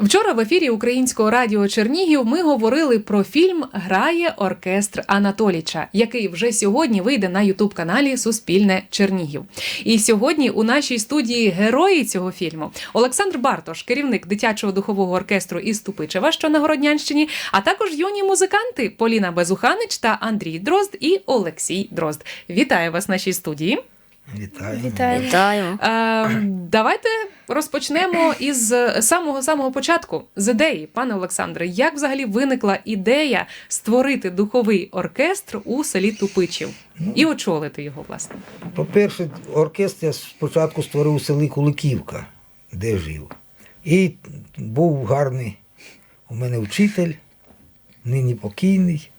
Вчора в ефірі Українського радіо Чернігів ми говорили про фільм Грає оркестр Анатоліча, який вже сьогодні вийде на Ютуб каналі Суспільне Чернігів. І сьогодні у нашій студії герої цього фільму Олександр Бартош, керівник дитячого духового оркестру із Тупичева, що на Городнянщині, а також юні музиканти Поліна Безуханич та Андрій Дрозд і Олексій Дрозд. Вітаю вас в нашій студії. Вітаю. Вітаю. Вітаю. Е, давайте розпочнемо із самого самого початку з ідеї, пане Олександре. Як взагалі виникла ідея створити духовий оркестр у селі Тупичів і очолити його, власне? По-перше, оркестр я спочатку створив у селі Куликівка, де жив. І був гарний у мене вчитель, нині покійний.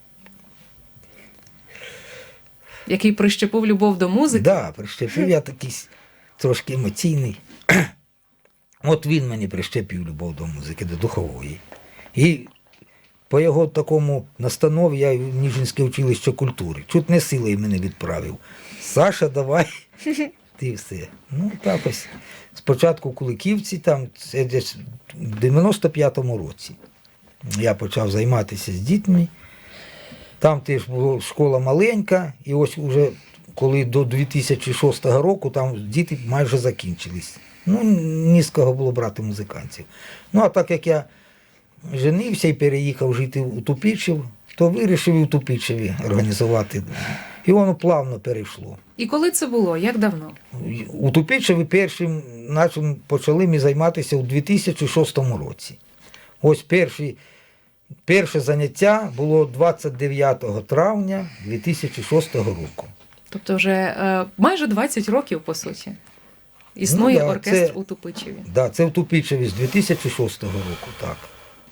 Який прищепив любов до музики? Да, прищепив я такий трошки емоційний. От він мені прищепив любов до музики, до духової. І по його такому настанові я в Ніжинське училище культури. Чуть не силою мене відправив. Саша, давай. Ти все. Ну, так ось. Спочатку в Куликівці, там, це десь в 95-му році. Я почав займатися з дітьми. Там теж була школа маленька, і ось уже коли до 2006 року там діти майже закінчились. Ну, ні з кого було брати музикантів. Ну, а так як я женився і переїхав жити у Тупічів, то вирішив і у Тупічеві організувати. І воно плавно перейшло. І коли це було? Як давно? У Тупічеві першим наче почали ми займатися у 2006 році. Ось перші, перше заняття було 29 травня 2006 року. Тобто, вже е, майже 20 років, по суті, існує Ну да, оркестр це- у Тупичеві. Да, це в Тупічеві з 2006 року, так.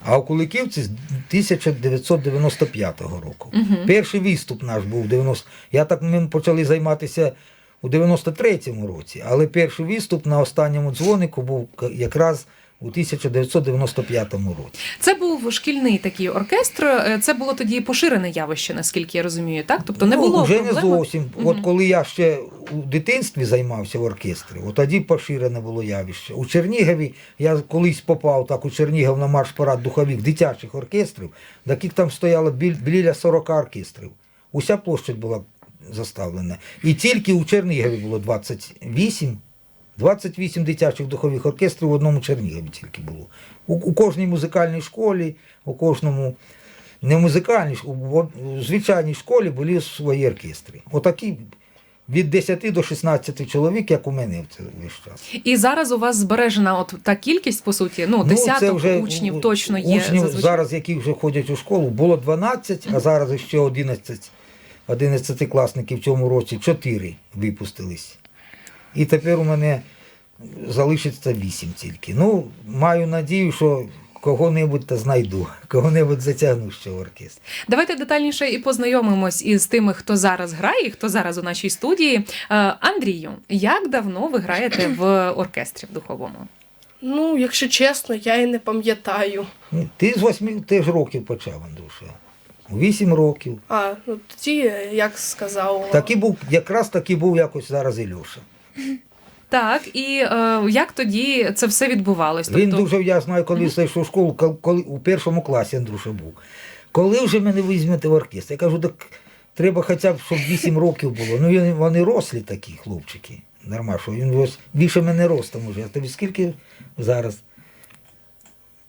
А у Куликівці з 1995 року. Мгм. Перший виступ наш був 90... Я так ми почали займатися у 93-му році, але перший виступ на останньому дзвонику був якраз у 1995 році. Це був шкільний такий оркестр. е, Це було тоді поширене явище, наскільки я розумію, так? Тобто не Ну, було вже проблеми? не зовсім. Мгм. От коли я ще у дитинстві займався в оркестрі, от тоді поширене було явище. У Чернігові я колись попав так у Чернігів на марш парад духових дитячих оркестрів, таких там стояло біль- біля 40 оркестрів. Уся площадь була заставлена. І тільки у Чернігові було 28. 28 дитячих духових оркестрів в одному Чернігові тільки було. У, у кожній музикальній школі, у кожному не музикальній, у, у звичайній школі були свої оркестри. Отакі від 10 до 16 чоловік, як у мене в це весь час. І зараз у вас збережена от та кількість, по суті, ну, десяток учнів точно є. Учнів зазвичай. зараз, які вже ходять у школу, було 12, а зараз ще 11, 11 класників в цьому році 4 випустились. І тепер у мене залишиться 8 тільки. Ну, маю надію, що кого-небудь та знайду, кого-небудь затягну ще в оркестр. Давайте детальніше і познайомимось із тими, хто зараз грає, і хто зараз у нашій студії. Е, Андрію, як давно ви граєте в оркестрі в духовому? Ну, якщо чесно, я і не пам'ятаю. Ти з 8 теж років почав, Андрюша. 8 років. А, ну тоді, як сказав, Такий був, якраз такий був якось зараз Ілюша. Так, і е, як тоді це все відбувалось? Тобто Він дуже, я знаю, коли зайшов в школу, кол- коли у першому класі Андрюша був. Коли вже мене візьмете в оркестр? Я кажу, так треба хоча б, щоб 8 років було. Ну він- вони рослі такі хлопчики. Нормально, що він ось більше мене ростом уже. А тобі скільки зараз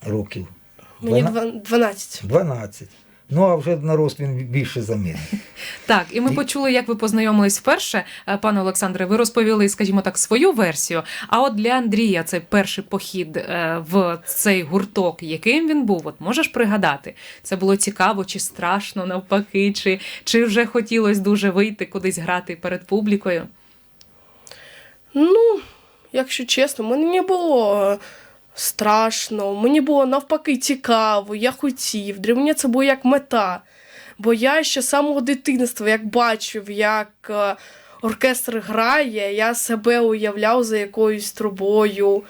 років? мені Двана- 12. 12. Ну, а вже на рост він більше за мене. Так, і ми І- почули, як ви познайомились вперше, Е, пане Олександре. Ви розповіли, скажімо так, свою версію. А от для Андрія цей перший похід е, в цей гурток, яким він був, от можеш пригадати? Це було цікаво, чи страшно навпаки, чи, чи вже хотілося дуже вийти кудись грати перед публікою? Ну, якщо чесно, мені не було е, страшно, мені було навпаки цікаво, я хотів. Для мене це було як мета. Бо я ще з самого дитинства, як бачив, як е, оркестр грає, я себе уявляв за якоюсь трубою.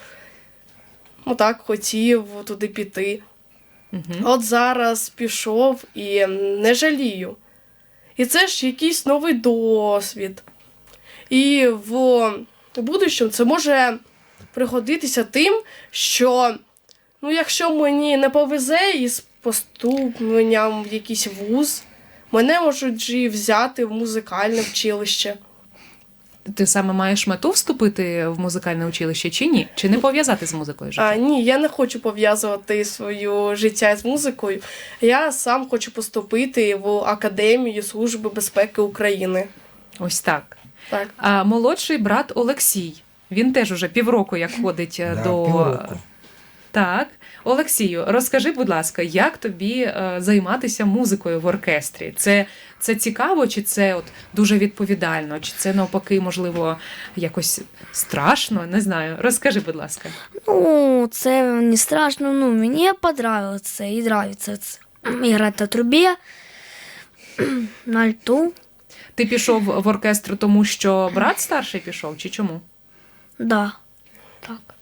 Ну так, хотів туди піти. Угу. От зараз пішов і не жалію. І це ж якийсь новий досвід. І в будущому це може пригодитися тим, що Ну, якщо мені не повезе із поступленням в якийсь вуз, мене можуть і взяти в музикальне училище. Ти саме маєш мету вступити в музикальне училище чи ні? Чи не пов'язати з музикою життя? А, ні, я не хочу пов'язувати своє життя з музикою. Я сам хочу поступити в Академію Служби безпеки України. Ось так. Так. А молодший брат Олексій. Він теж уже півроку як ходить е, Да, до півроку. так. Олексію, розкажи, будь ласка, як тобі е, займатися музикою в оркестрі? Це, це цікаво, чи це от дуже відповідально, чи це навпаки, можливо, якось страшно? Не знаю. Розкажи, будь ласка. Ну, це не страшно, ну, мені це і це. Играть на трубе, на альту, Ти пішов в оркестр, тому що брат старший пішов, чи чому? Да. Так.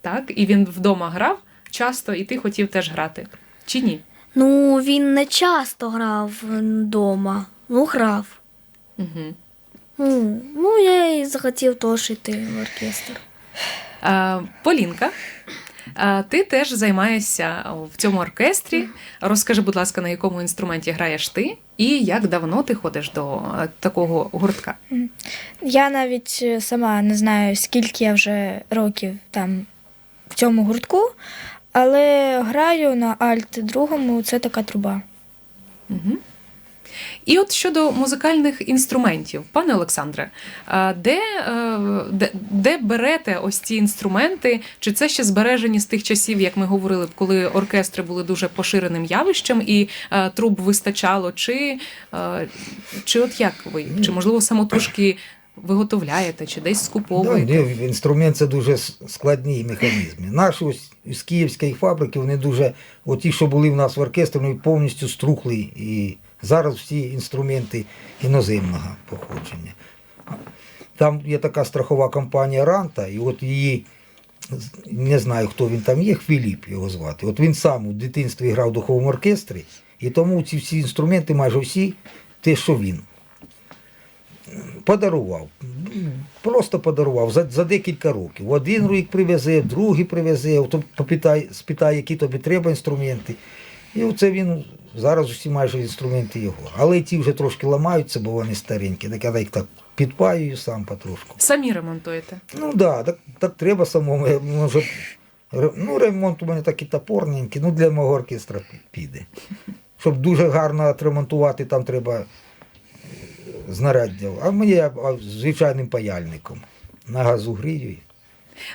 Так, і він вдома грав часто, і ти хотів теж грати. Чи ні? Ну, він не часто грав вдома, ну, грав. Угу. Ну, ну я і захотів теж йти в оркестр. А, Полінка, ти теж займаєшся в цьому оркестрі. Розкажи, будь ласка, на якому інструменті граєш ти, і як давно ти ходиш до е, такого гуртка? Я навіть е, сама не знаю, скільки я вже років там в цьому гуртку, але граю на альт другому, це така труба. Угу. І от щодо музикальних інструментів, пане Олександре, де, е, де, де берете ось ці інструменти? Чи це ще збережені з тих часів, як ми говорили, коли оркестри були дуже поширеним явищем і е, труб вистачало? Чи, е, чи от як ви? Чи можливо самотужки виготовляєте, чи десь скуповуєте? ні, інструмент це дуже складні механізми. Наші ось з київської фабрики, вони дуже, от ті, що були в нас в оркестрі, вони повністю струхли. І зараз всі інструменти іноземного походження. Там є така страхова компанія Ранта, і от її, не знаю, хто він там є, Філіп його звати. От він сам у дитинстві грав в духовому оркестрі, і тому ці всі інструменти, майже всі, те, що він подарував. Просто подарував за, за декілька років. Один рік привезе, другий привезе, спитає, які тобі треба інструменти. І оце він зараз усі майже інструменти його. Але ті вже трошки ламаються, бо вони старенькі. Так я їх так підпаюю сам потрошку. Самі ремонтуєте? Ну да, так, так треба самому. Може, ну, ремонт у мене такий топорненький, ну для мого оркестра піде. Щоб дуже гарно отремонтувати, там треба е, знаряддя. А мені я звичайним паяльником. На газу грію.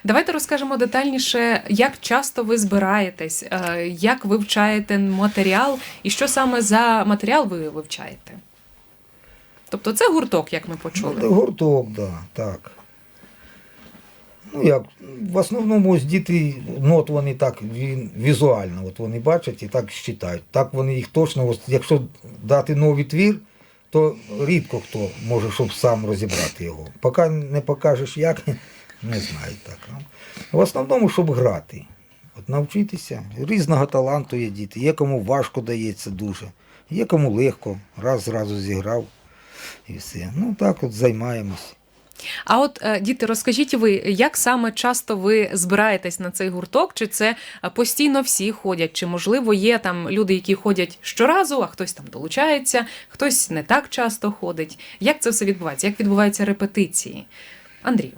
Давайте розкажемо детальніше, як часто ви збираєтесь, е, як вивчаєте матеріал, і що саме за матеріал ви вивчаєте. Тобто це гурток, як ми Ну, почули. гурток, да, так. Ну як, в основному ось діти, ну от вони так ві- візуально, от вони бачать і так читають. Так вони їх точно, ось, якщо дати новий твір, то рідко хто може, щоб сам розібрати його. Поки не покажеш як, не знаю так. Ну, В основному, щоб грати. От навчитися. Різного таланту є діти. Є кому важко дається дуже, є кому легко, раз зразу зіграв і все. Ну так от займаємось. А от е, діти, розкажіть ви, як саме часто ви збираєтесь на цей гурток? Чи це е, постійно всі ходять? Чи можливо є там люди, які ходять щоразу, а хтось там долучається, хтось не так часто ходить? Як це все відбувається? Як відбуваються репетиції? Андрію.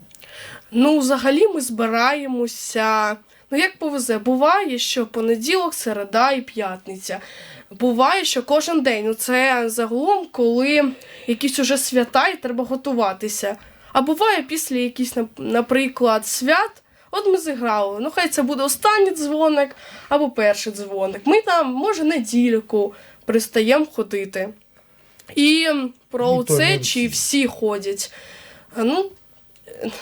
Ну, взагалі ми збираємося. Ну, як повезе, буває, що понеділок, середа і п'ятниця. Буває, що кожен день. Ну, це загалом, коли якісь уже свята і треба готуватися. А буває після якісь, наприклад, свят. От ми зіграли. Ну, хай це буде останній дзвоник або перший дзвоник. Ми там, може, недільку пристаємо ходити. І про це чи всі. всі ходять. Ну,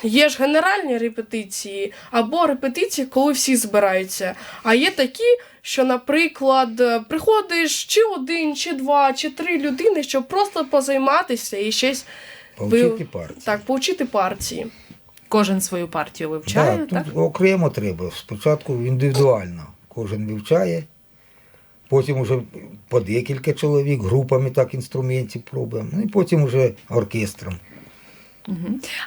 є ж генеральні репетиції, або репетиції, коли всі збираються. А є такі, що, наприклад, приходиш чи один, чи два, чи три людини, щоб просто позайматися і щось Повчити партію. так, повчити партії. Кожен свою партію вивчає, Да, так? тут окремо треба. Спочатку індивідуально. Кожен вивчає, потім вже по декілька чоловік, групами так інструментів пробуємо, ну і потім вже оркестром.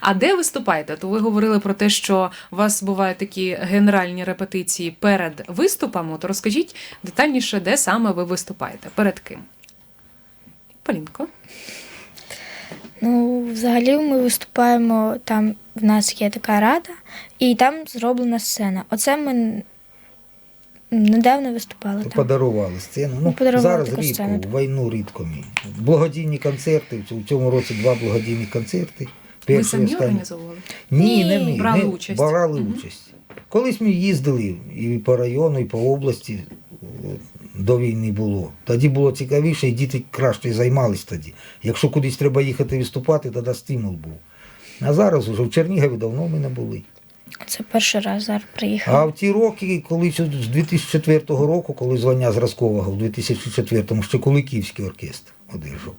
А де виступаєте? То ви говорили про те, що у вас бувають такі генеральні репетиції перед виступами. То розкажіть детальніше, де саме ви виступаєте? Перед ким? Полінко. Ну, взагалі ми виступаємо там. В нас є така рада, і там зроблена сцена. Оце ми недавно виступали там. Подарували сцену. Ну, подарували зараз таку рідко, сцену, війну рідко. Благодійні концерти. У цьому році два благодійні концерти. Ви самі організовували? Ні, не ми. Брали ми участь. брали Мгм. участь. Колись ми їздили і по району, і по області е, до війни було. Тоді було цікавіше, і діти краще займались тоді. Якщо кудись треба їхати виступати, тоді стимул був. А зараз уже в Чернігові давно ми не були. Це перший раз зараз приїхали. А в ті роки, коли з 2004 року, коли звання зразкового в 2004-му ще Куликівський оркестр одержав.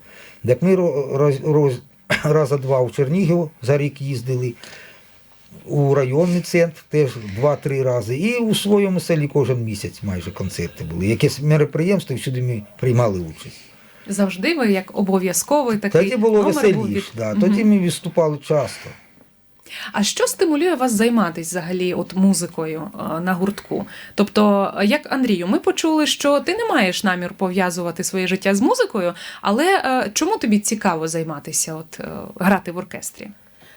Так ми ро- роз, роз, раза два у Чернігів за рік їздили, у районний центр теж два-три рази. І у своєму селі кожен місяць майже концерти були. Якесь мероприємство, і всюди ми приймали участь. Завжди ви як обов'язковий такий Тоді було номер був веселіше, від- да. Тоді ми виступали часто. А що стимулює вас займатися взагалі от музикою е, на гуртку? Тобто, як Андрію, ми почули, що ти не маєш намір пов'язувати своє життя з музикою, але е, чому тобі цікаво займатися, от е, грати в оркестрі?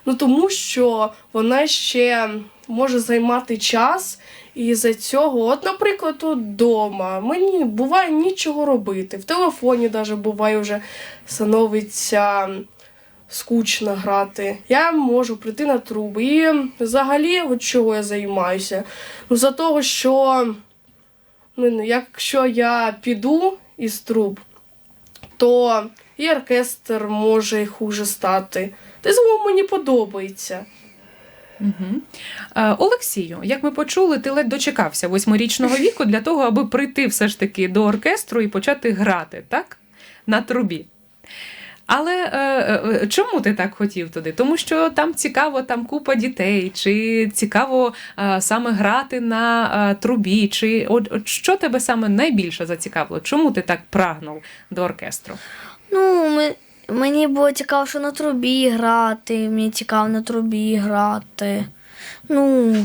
Ну тому що вона ще може займати час, і за цього, от, наприклад, вдома мені буває нічого робити. В телефоні навіть буває вже становиться скучно грати. Я можу прийти на труби. І взагалі, от чого я займаюся? Ну, за того, що ну, якщо я піду із труб, то і оркестр може хуже стати. Та й мені подобається. Угу. Олексію, як ми почули, ти ледь дочекався восьмирічного віку для того, аби прийти все ж таки до оркестру і почати грати, так? На трубі. Але е, е, чому ти так хотів туди? Тому що там цікаво, там купа дітей, чи цікаво е, саме грати на е, трубі, чи от, от що тебе саме найбільше зацікавило? Чому ти так прагнув до оркестру? Ну, ми, мені було цікаво, що на трубі грати. Мені цікаво на трубі грати. Ну.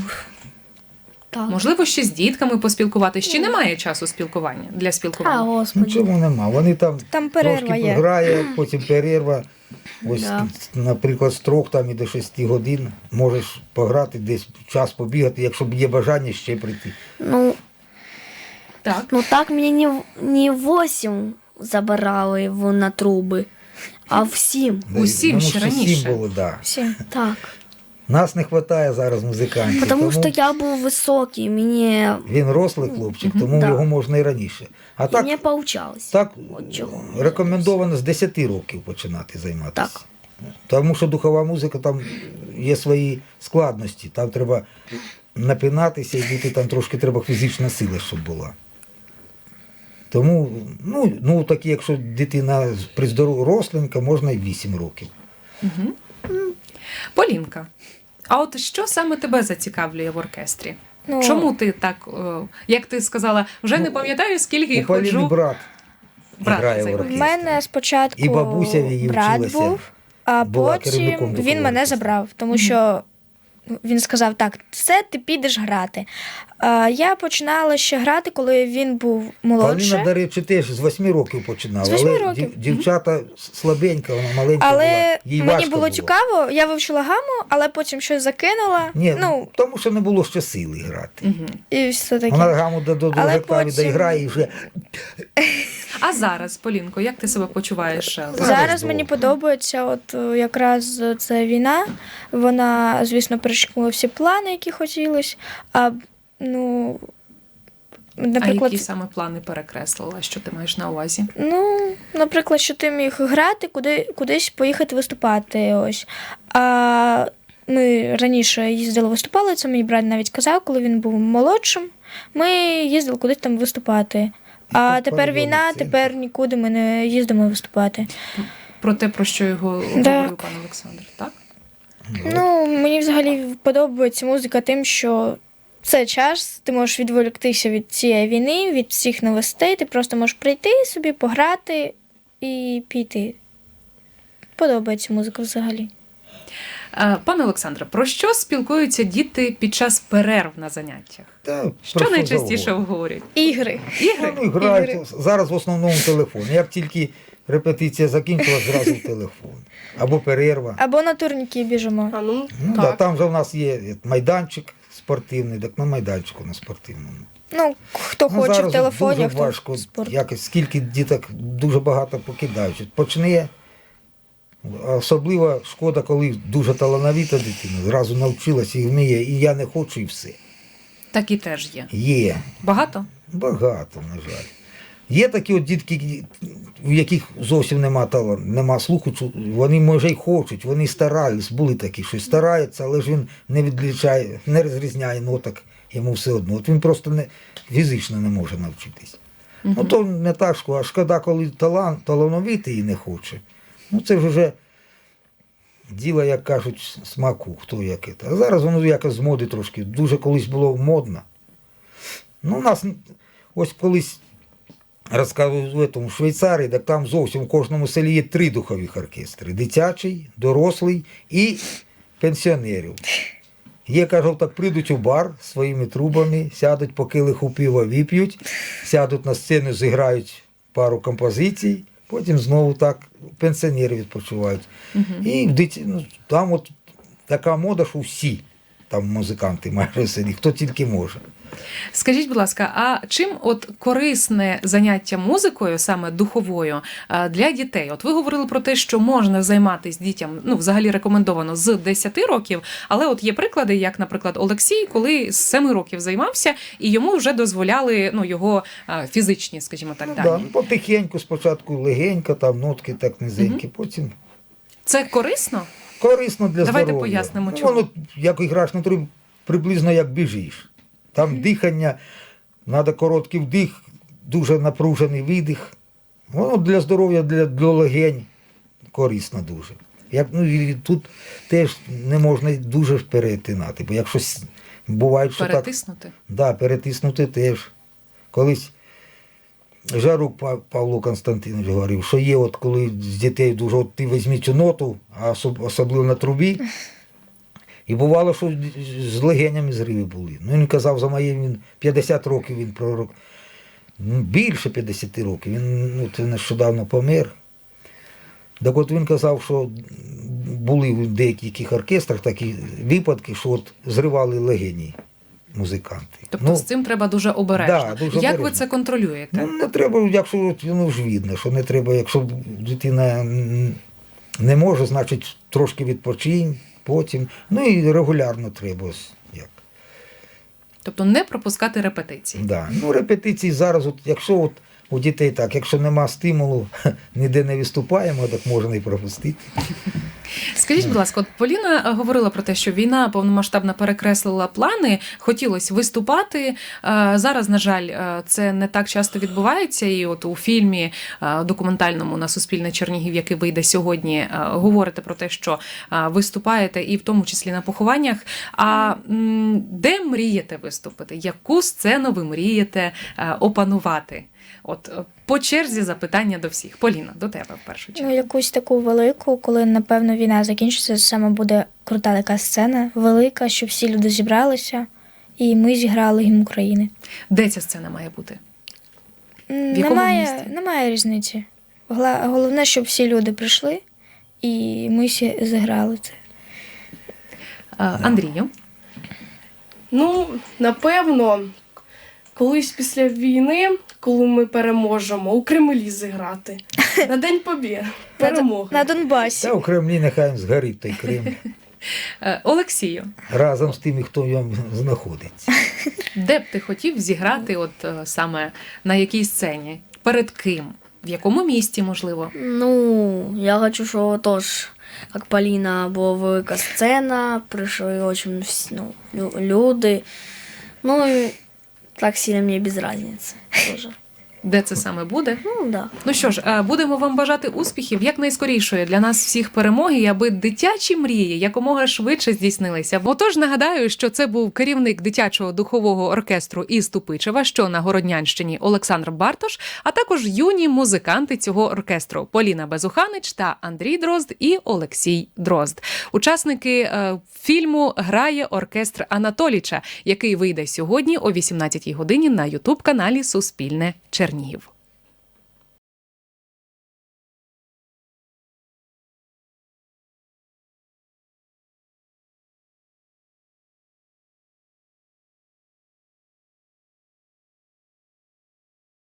Так. Можливо, ще з дітками поспілкуватися, чи немає часу спілкування для А, спілкування? Ну господи. чому нема? Вони там Там перерва трошки є. грає, потім перерва. Ось, Да. наприклад, з трьох там і до шести годин можеш пограти, десь час побігати, якщо б є бажання ще прийти. Ну, Так. ну так мені не, в- не 8 забирали в, на труби, а в 7. Усім ще раніше. сім було, да. Всім. Так. Нас не вистачає зараз музикантів. Потому що я був високий, мені, Він рослий хлопчик, тому Да. його можна і раніше. А і так, мені получалось. так От чого. рекомендовано з 10 років починати займатися. Так. Тому що духова музика там є свої складності. Там треба напинатися, і діти там трошки треба фізична сила, щоб була. Тому, ну, ну так якщо дитина при здоров'ю росленька, можна і 8 років. Полінка. А от що саме тебе зацікавлює в оркестрі? Ну, Чому ти так, е, як ти сказала, вже не Ну, пам'ятаю, скільки У Поліни ходжу. брат, Брат грає в займається. В оркестрі. мене спочатку І бабуся в її брат вчилася. був, а Була потім він мене оркестру. забрав, тому що ну, він сказав: так, це ти підеш грати. А, я починала ще грати, коли він був молодше. Поліна, до речі, теж з 8 років починала. З восьми але років. дів- дівчата слабенька, вона маленька Але була. Їй мені важко було цікаво, я вивчила гаму, але потім щось закинула. Ні, ну, тому що не було ще сили грати. І все таке. Вона гаму до, до, Але потім- доіграє і вже А зараз, Полінко, як ти себе почуваєш? Зараз Зараз мені подобається, от е, якраз ця війна. Вона, звісно, перечекнула всі плани, які хотілося. А ну, А які саме плани перекреслила? Що ти маєш на увазі? ну, наприклад, що ти міг грати, куди, кудись поїхати виступати. Ось. А ми раніше їздили виступали, це мій брат навіть казав, коли він був молодшим. Ми їздили кудись там виступати. А тепер війна, тепер нікуди ми не їздимо виступати. Про те, про що його говорив пан Олександр, так? Ну, мені взагалі подобається музика тим, що це час, ти можеш відволіктися від цієї війни, від всіх новостей, ти просто можеш прийти собі, пограти і піти. Подобається музика взагалі. Е, Пане Олександре, про що спілкуються діти під час перерв на заняттях? Та, Що найчастіше обговорюють? Ігри. Ігри? Ну, грають зараз в основному телефон. Як тільки репетиція закінчилась, зразу телефон. Або перерва. Або на турніки біжимо. А ну, Ну, да, там же в нас є майданчик спортивний, так на майданчику на спортивному. Ну, хто Ну, хоче зараз в телефоні, дуже хто важко, спорт. якось скільки діток дуже багато покидають. Почне, Особлива шкода, коли дуже талановита дитина, зразу навчилася і вміє, і я не хочу, і все. Такі теж є. Є. Багато? Багато, на жаль. Є такі от дітки, у яких зовсім нема таланту, нема слуху, вони може й хочуть, вони старались, були такі, що стараються, але ж він не відлічає, не розрізняє ноток, йому все одно. От він просто не, фізично не може навчитись. Ну то не так шкода, а шкода, коли талант, талановитий і не хоче. Ну це ж вже діло, як кажуть, смаку, хто як це. А зараз воно якось з моди трошки. Дуже колись було модно. Ну, у нас ось колись розказував в Швейцарії, так там зовсім в кожному селі є три духових оркестри: дитячий, дорослий і пенсіонерів. Є, кажуть, так прийдуть у бар своїми трубами, сядуть по килиху пива вип'ють, сядуть на сцену, зіграють пару композицій, потім знову так пенсіонери відпочивають. І в ну, там от така мода, що всі там музиканти майже селі, хто тільки може. Скажіть, будь ласка, а чим от корисне заняття музикою, саме духовою, для дітей? От ви говорили про те, що можна займатися дітям, ну взагалі рекомендовано з 10 років, але от є приклади, як, наприклад, Олексій, коли з 7 років займався, і йому вже дозволяли ну його фізичні, скажімо так, Ну, дані. да, ну, потихеньку, спочатку легенько, там нотки так низенькі, потім Це корисно? корисно для Давайте здоров'я. пояснимо, ну, чому. Воно, як граєш на трубі, приблизно як біжиш. Там дихання, треба короткий вдих, дуже напружений видих. Воно для здоров'я, для, для легень корисно дуже. Як, ну, і тут теж не можна дуже перетинати, бо якщо буває, що так. Перетиснути? Да, перетиснути теж. Колись Жарук Павло Константинович говорив, що є, от коли з дітей дуже, от ти візьми цю ноту, а особливо на трубі. І бувало, що з легенями зриви були. Ну він казав, за моє він 50 років він пророк. Ну, більше 50 років. Він ну, це нещодавно помер. Так от він казав, що були в деяких оркестрах такі випадки, що от зривали легені музиканти. Тобто ну, з цим треба дуже обережно. да, дуже як ви це контролюєте? Ну, не треба, якщо от воно ж видно, що не треба, якщо дитина не може, значить трошки відпочинь, потім. Ну і регулярно треба. Як. Тобто не пропускати репетиції. Да. Ну, репетиції зараз, от, якщо от у дітей так, якщо нема стимулу, ніде не виступаємо, так можна і пропустити. Скажіть, будь ласка, от Поліна е, говорила про те, що війна повномасштабно перекреслила плани, хотілося виступати. Е, Зараз, на жаль, е, це не так часто відбувається. І от у фільмі документальному на Суспільне Чернігів, який вийде сьогодні, говорите про те, що виступаєте, і в тому числі на похованнях. А де мрієте виступити? Яку сцену ви мрієте опанувати? От е, по черзі запитання до всіх. Поліна, до тебе в першу чергу. Ну, якусь таку велику, коли, напевно, війна закінчиться, саме буде крута така сцена, велика, щоб всі люди зібралися, і ми зіграли гімн України. Де ця сцена має бути? В якому немає, місті? немає різниці. Головне, щоб всі люди прийшли, і ми всі зіграли це. Е, Андрію. Ну, напевно, колись після війни, коли ми переможемо, у Кремлі зіграти. На День Побєди. Перемоги. На Донбасі. Та у Кремлі нехай згорить той Крим Е, Олексію, разом з тими, хто в ньому знаходиться. де б ти хотів зіграти, от е, саме на якій сцені? Перед ким? В якому місті, можливо? Ну, я хочу, чтобы тоже, как Полина, была велика сцена, пришли очень ну, люди. Ну, так сильно мне без разницы тоже. Де це саме буде? Ну, да. Ну що ж, е, будемо вам бажати успіхів якнайскорішої для нас всіх перемоги, і аби дитячі мрії якомога швидше здійснилися. Отож, нагадаю, що це був керівник дитячого духового оркестру із Тупичева, що на Городнянщині Олександр Бартош, а також юні музиканти цього оркестру Поліна Безуханич та Андрій Дрозд і Олексій Дрозд. Учасники е, фільму Грає оркестр Анатоліча, який вийде сьогодні о 18-й годині на Ютуб каналі Суспільне Чернігів.